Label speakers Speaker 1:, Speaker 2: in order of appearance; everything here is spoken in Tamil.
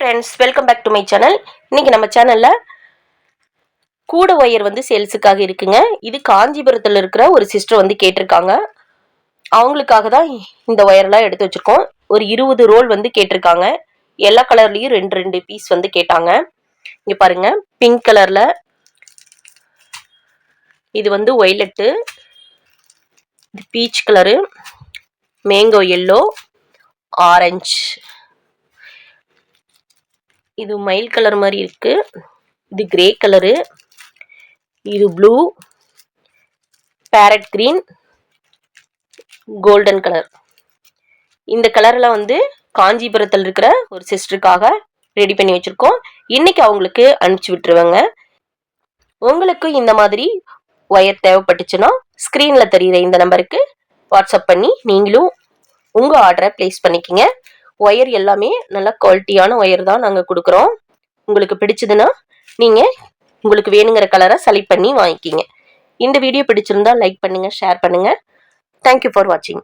Speaker 1: Friends welcome back to my channel இன்றைக்கி நம்ம சேனலில் கூட ஒயர் வந்து சேல்ஸுக்காக இருக்குங்க. இது காஞ்சிபுரத்தில் இருக்கிற ஒரு சிஸ்டர் வந்து கேட்டிருக்காங்க. அவங்களுக்காக தான் இந்த ஒயர்லாம் எடுத்து வச்சுருக்கோம். ஒரு இருபது ரோல் வந்து கேட்டிருக்காங்க. எல்லா கலர்லேயும் ரெண்டு ரெண்டு பீஸ் வந்து கேட்டாங்க. இங்கே பாருங்கள் பிங்க் கலரில் இது வந்து ஒய்லெட்டு இது peach colour mango yellow orange இது மயில் கலர் மாதிரி இருக்கு. இது கிரே கலரு இது blue parrot green golden colour இந்த கலரில் வந்து காஞ்சிபுரத்தில் இருக்கிற ஒரு சிஸ்டருக்காக ரெடி பண்ணி வச்சுருக்கோம். இன்னைக்கு அவங்களுக்கு அனுப்பிச்சி விட்டுருவேங்க. உங்களுக்கு இந்த மாதிரி ஒயர் தேவைப்பட்டுச்சுன்னா ஸ்க்ரீனில் தெரிகிற இந்த நம்பருக்கு வாட்ஸ்அப் பண்ணி நீங்களும் உங்கள் ஆர்டரை ப்ளேஸ் பண்ணிக்கிங்க. ஒயர் எல்லாமே நல்ல குவாலிட்டியான ஒயர் தான் நாங்கள் கொடுக்குறோம். உங்களுக்கு பிடிச்சதுன்னா நீங்கள் உங்களுக்கு வேணுங்கிற கலரை செலக்ட் பண்ணி வாங்கிக்கிங்க. இந்த வீடியோ பிடிச்சிருந்தா லைக் பண்ணுங்கள் ஷேர் பண்ணுங்கள் தேங்க்யூ ஃபார் வாட்சிங்